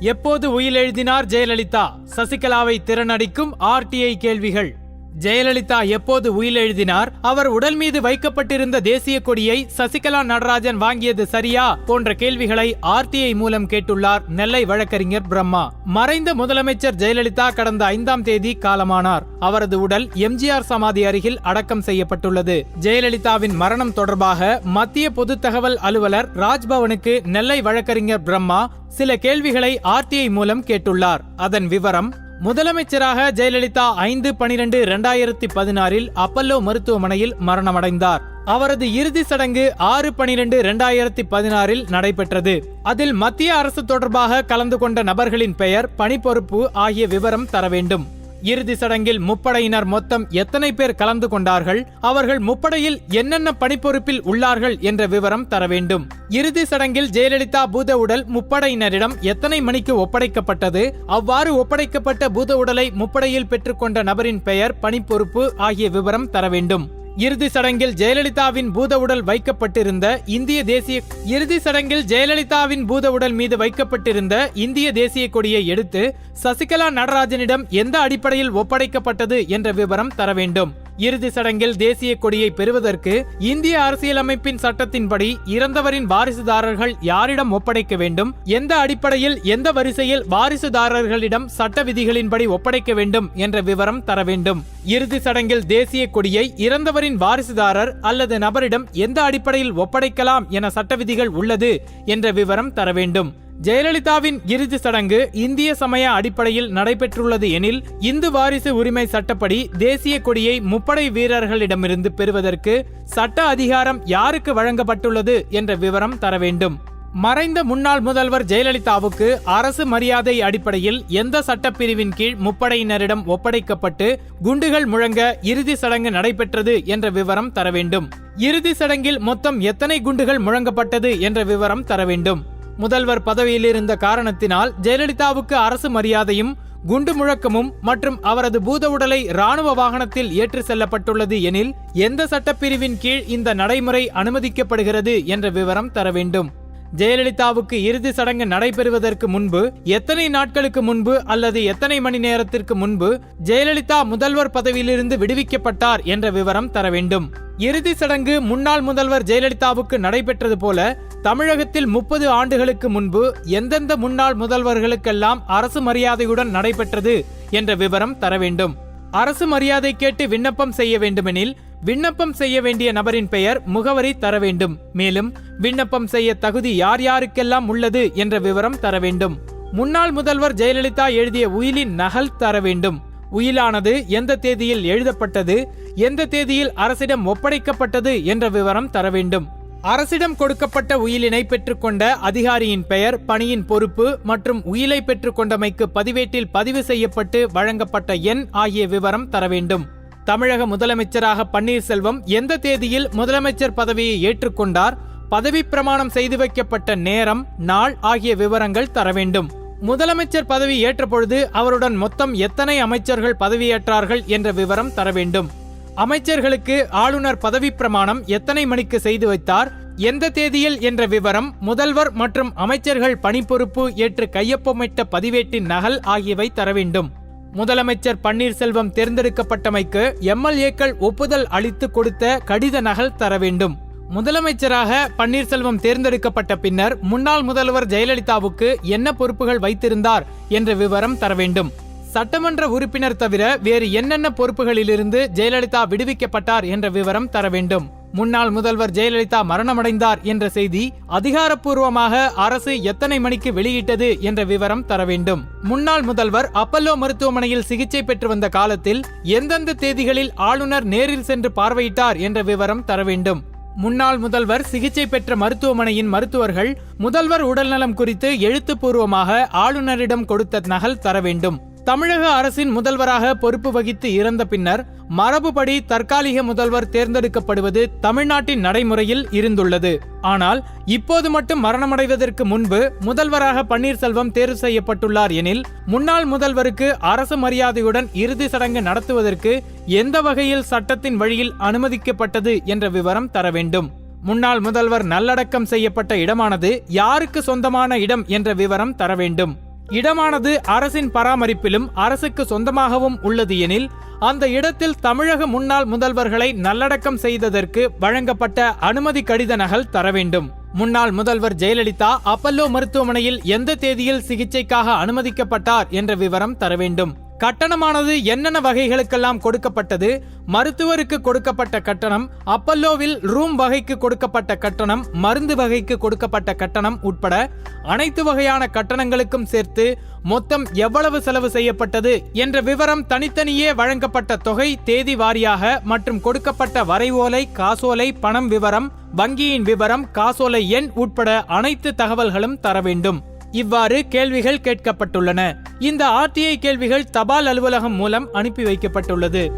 எப்போது உயிலெழுதினார் ஜெயலலிதா? சசிகலாவை திறனடிக்கும் ஆர்டிஐ கேள்விகள். ஜெயலலிதா எப்போது உயிலெழுதினார் அவர் உடல் மீது வைக்கப்பட்டிருந்த தேசிய கொடியை சசிகலா நடராஜன் வாங்கியது சரியா? போன்ற கேள்விகளை ஆர்டிஐ மூலம் கேட்டுள்ளார் நெல்லை வழக்கறிஞர் பிரம்மா. மறைந்த முதலமைச்சர் ஜெயலலிதா கடந்த ஐந்தாம் தேதி காலமானார். அவரது உடல் எம்ஜிஆர் சமாதி அருகில் அடக்கம் செய்யப்பட்டுள்ளது. ஜெயலலிதாவின் மரணம் தொடர்பாக மத்திய பொது தகவல் அலுவலர் ராஜ்பவனுக்கு நெல்லை வழக்கறிஞர் பிரம்மா சில கேள்விகளை ஆர்டிஐ மூலம் கேட்டுள்ளார். அதன் விவரம் முதலமைச்சராக ஜெயலலிதா ஐந்து பனிரெண்டு இரண்டாயிரத்தி பதினாறில் அப்பல்லோ மருத்துவமனையில் மரணமடைந்தார். அவரது இறுதி சடங்கு ஆறு பனிரெண்டு இரண்டாயிரத்தி பதினாறில் நடைபெற்றது. அதில் மத்திய அரசு தொடர்பாக கலந்து கொண்ட நபர்களின் பெயர் பணிப்பொறுப்பு ஆகிய விவரம் தர வேண்டும். இறுதி சடங்கில் முப்படையினர் மொத்தம் எத்தனை பேர் கலந்து கொண்டார்கள்? அவர்கள் முப்படையில் என்னென்ன பணிப்பொறுப்பில் உள்ளார்கள் என்ற விவரம் தர வேண்டும். இறுதி சடங்கில் ஜெயலலிதா பூத உடல் முப்படையினரிடம் எத்தனை மணிக்கு ஒப்படைக்கப்பட்டது? அவ்வாறு ஒப்படைக்கப்பட்ட பூத உடலை முப்படையில் பெற்றுக்கொண்ட நபரின் பெயர் பணிப்பொறுப்பு ஆகிய விவரம் தர வேண்டும். இறுதி சடங்கில் ஜெயலலிதாவின் பூத உடல் வைக்கப்பட்டிருந்த இந்திய தேசிய இறுதி சடங்கில் ஜெயலலிதாவின் பூத உடல் மீது வைக்கப்பட்டிருந்த இந்திய தேசிய கொடியை எடுத்து சசிகலா நடராஜனிடம் எந்த அடிப்படையில் ஒப்படைக்கப்பட்டது என்ற விவரம் தர வேண்டும். இறுதி சடங்கில் தேசிய கொடியை பெறுவதற்கு இந்திய அரசியலமைப்பின் சட்டத்தின்படி இறந்தவரின் வாரிசுதாரர்கள் யாரிடம் ஒப்படைக்க வேண்டும்? எந்த அடிப்படையில் எந்த வரிசையில் வாரிசுதாரர்களிடம் சட்ட விதிகளின்படி ஒப்படைக்க வேண்டும் என்ற விவரம் தர வேண்டும். இறுதி சடங்கில் தேசிய கொடியை இறந்தவரின் வாரிசுதாரர் அல்லது நபரிடம் எந்த அடிப்படையில் ஒப்படைக்கலாம் என சட்ட விதிகள் உள்ளது என்ற விவரம் தர வேண்டும். ஜெயலலிதாவின் இறுதி சடங்கு இந்திய சமய அடிப்படையில் நடைபெற்றுள்ளது எனில் இந்து வாரிசு உரிமை சட்டப்படி தேசிய கொடியை முப்படை வீரர்களிடமிருந்து பெறுவதற்கு சட்ட அதிகாரம் யாருக்கு வழங்கப்பட்டுள்ளது என்ற விவரம் தர வேண்டும். மறைந்த முன்னாள் முதல்வர் ஜெயலலிதாவுக்கு அரசு மரியாதை அடிப்படையில் எந்த சட்டப்பிரிவின் கீழ் முப்படையினரிடம் ஒப்படைக்கப்பட்டு குண்டுகள் முழங்க இறுதி சடங்கு நடைபெற்றது என்ற விவரம் தர வேண்டும். இறுதி சடங்கில் மொத்தம் எத்தனை குண்டுகள் முழங்கப்பட்டது என்ற விவரம் தர வேண்டும். முதல்வர் பதவியில் இருந்த காரணத்தினால் ஜெயலலிதாவுக்கு அரசு மரியாதையும் குண்டு முழக்கமும் மற்றும் அவரது பூத உடலை ராணுவ வாகனத்தில் ஏற்று செல்லப்பட்டுள்ளது எனில் எந்த சட்டப்பிரிவின் கீழ் இந்த நடைமுறை அனுமதிக்கப்படுகிறது என்ற விவரம் தர வேண்டும். ஜெயலலிதாவுக்கு இறுதி சடங்கு நடைபெறுவதற்கு முன்பு எத்தனை நாட்களுக்கு முன்பு அல்லது எத்தனை மணி நேரத்திற்கு முன்பு ஜெயலலிதா முதல்வர் பதவியிலிருந்து விடுவிக்கப்பட்டார் என்ற விவரம் தர வேண்டும். இறுதி சடங்கு முன்னாள் முதல்வர் ஜெயலலிதாவுக்கு நடைபெற்றது போல தமிழகத்தில் முப்பது ஆண்டுகளுக்கு முன்பு எந்தெந்த முன்னாள் முதல்வர்களுக்கெல்லாம் அரசு மரியாதையுடன் நடைபெற்றது என்ற விவரம் தர வேண்டும். அரசு மரியாதை கேட்டு விண்ணப்பம் செய்ய வேண்டுமெனில் விண்ணப்பம் செய்ய வேண்டிய நபரின் பெயர் முகவரி தர வேண்டும். மேலும் விண்ணப்பம் செய்ய தகுதி யார் யாருக்கெல்லாம் உள்ளது என்ற விவரம் தர வேண்டும். முன்னாள் முதல்வர் ஜெயலலிதா எழுதிய உயிலின் நகல் தர வேண்டும். உயிலானது எந்த தேதியில் எழுதப்பட்டது எந்த தேதியில் அரசிடம் ஒப்படைக்கப்பட்டது என்ற விவரம் தர வேண்டும். அரசிடம் கொடுக்கப்பட்ட உயிலினை பெற்றுக்கொண்ட அதிகாரியின் பெயர் பணியின் பொறுப்பு மற்றும் உயிலை பெற்றுக்கொண்டமைக்கு பதிவேட்டில் பதிவு செய்யப்பட்டு வழங்கப்பட்ட எண் ஆகிய விவரம் தர வேண்டும். தமிழக முதலமைச்சராக பன்னீர்செல்வம் எந்த தேதியில் முதலமைச்சர் பதவியை ஏற்றுக்கொண்டார்? பதவி பிரமாணம் செய்து வைக்கப்பட்ட நேரம் நாள் ஆகிய விவரங்கள் தர வேண்டும். முதலமைச்சர் பதவி ஏற்றபொழுது அவருடன் மொத்தம் எத்தனை அமைச்சர்கள் பதவியேற்றார்கள் என்ற விவரம் தர வேண்டும். அமைச்சர்களுக்கு ஆளுநர் பதவி பிரமாணம் எத்தனை மணிக்கு செய்து வைத்தார்? எந்த தேதியில் என்ற விவரம் முதல்வர் மற்றும் அமைச்சர்கள் பணிப்பொறுப்பு ஏற்று கையொப்பமிட்ட பதிவேட்டின் நகல் ஆகியவை தர வேண்டும். முதலமைச்சர் பன்னீர்செல்வம் தேர்ந்தெடுக்கப்பட்டமைக்கு எம்எல்ஏக்கள் ஒப்புதல் அளித்து கொடுத்த கடித நகல் தர வேண்டும். முதலமைச்சராக பன்னீர்செல்வம் தேர்ந்தெடுக்கப்பட்ட பின்னர் முன்னாள் முதல்வர் ஜெயலலிதாவுக்கு என்ன பொறுப்புகள் வைத்திருந்தார் என்ற விவரம் தர வேண்டும். சட்டமன்ற உறுப்பினர் தவிர வேறு என்னென்ன பொறுப்புகளிலிருந்து ஜெயலலிதா விடுவிக்கப்பட்டார் என்ற விவரம் தர வேண்டும். முன்னாள் முதல்வர் ஜெயலலிதா மரணமடைந்தார் என்ற செய்தி அதிகாரப்பூர்வமாக அரசு எத்தனை மணிக்கு வெளியிட்டது என்ற விவரம் தர வேண்டும். முன்னாள் முதல்வர் அப்பல்லோ மருத்துவமனையில் சிகிச்சை பெற்று வந்த காலத்தில் எந்தெந்த தேதிகளில் ஆளுநர் நேரில் சென்று பார்வையிட்டார் என்ற விவரம் தர வேண்டும். முன்னாள் முதல்வர் சிகிச்சை பெற்ற மருத்துவமனையின் மருத்துவர்கள் முதல்வர் உடல்நலம் குறித்து எழுத்துப்பூர்வமாக ஆளுநரிடம் கொடுத்த நகல் தர வேண்டும். தமிழக அரசின் முதல்வராக பொறுப்பு வகித்து இறந்த பின்னர் மரபுபடி தற்காலிக முதல்வர் தேர்ந்தெடுக்கப்படுவது தமிழ்நாட்டின் நடைமுறையில் இருந்துள்ளது. ஆனால் இப்போது மட்டும் மரணமடைவதற்கு முன்பு முதல்வராக பன்னீர்செல்வம் தேர்வு செய்யப்பட்டுள்ளார் எனில் முன்னாள் முதல்வருக்கு அரசு மரியாதையுடன் இறுதி சடங்கு நடத்துவதற்கு எந்த வகையில் சட்டத்தின் வழியில் அனுமதிக்கப்பட்டது என்ற விவரம் தர வேண்டும். முன்னாள் முதல்வர் நல்லடக்கம் செய்யப்பட்ட இடமானது யாருக்கு சொந்தமான இடம் என்ற விவரம் தர வேண்டும். இடமானது அரசின் பராமரிப்பிலும் அரசுக்கு சொந்தமாகவும் உள்ளது எனில் அந்த இடத்தில் தமிழக முன்னாள் முதல்வர்களை நல்லடக்கம் செய்ததற்கு வழங்கப்பட்ட அனுமதி கடித நகல் தர வேண்டும். முன்னாள் முதல்வர் ஜெயலலிதா அப்பல்லோ மருத்துவமனையில் எந்த தேதியில் சிகிச்சைக்காக அனுமதிக்கப்பட்டார் என்ற விவரம் தர வேண்டும். கட்டணமானது என்னென்ன வகைகளுக்கெல்லாம் கொடுக்கப்பட்டது? மருத்துவருக்கு கொடுக்கப்பட்ட கட்டணம் அப்பல்லோவில் ரூம் வகைக்கு கொடுக்கப்பட்ட கட்டணம் மருந்து வகைக்கு கொடுக்கப்பட்ட கட்டணம் உட்பட அனைத்து வகையான கட்டணங்களுக்கும் சேர்த்து மொத்தம் எவ்வளவு செலவு செய்யப்பட்டது என்ற விவரம் தனித்தனியே வழங்கப்பட்ட தொகை தேதி வாரியாக மற்றும் கொடுக்கப்பட்ட வரைவோலை காசோலை பணம் விவரம் வங்கியின் விவரம் காசோலை எண் உட்பட அனைத்து தகவல்களும் தர வேண்டும். இவ்வாறு கேள்விகள் கேட்கப்பட்டுள்ளன. இந்த ஆர்டிஐ கேள்விகள் தபால் அலுவலகம் மூலம் அனுப்பி வைக்கப்பட்டுள்ளது.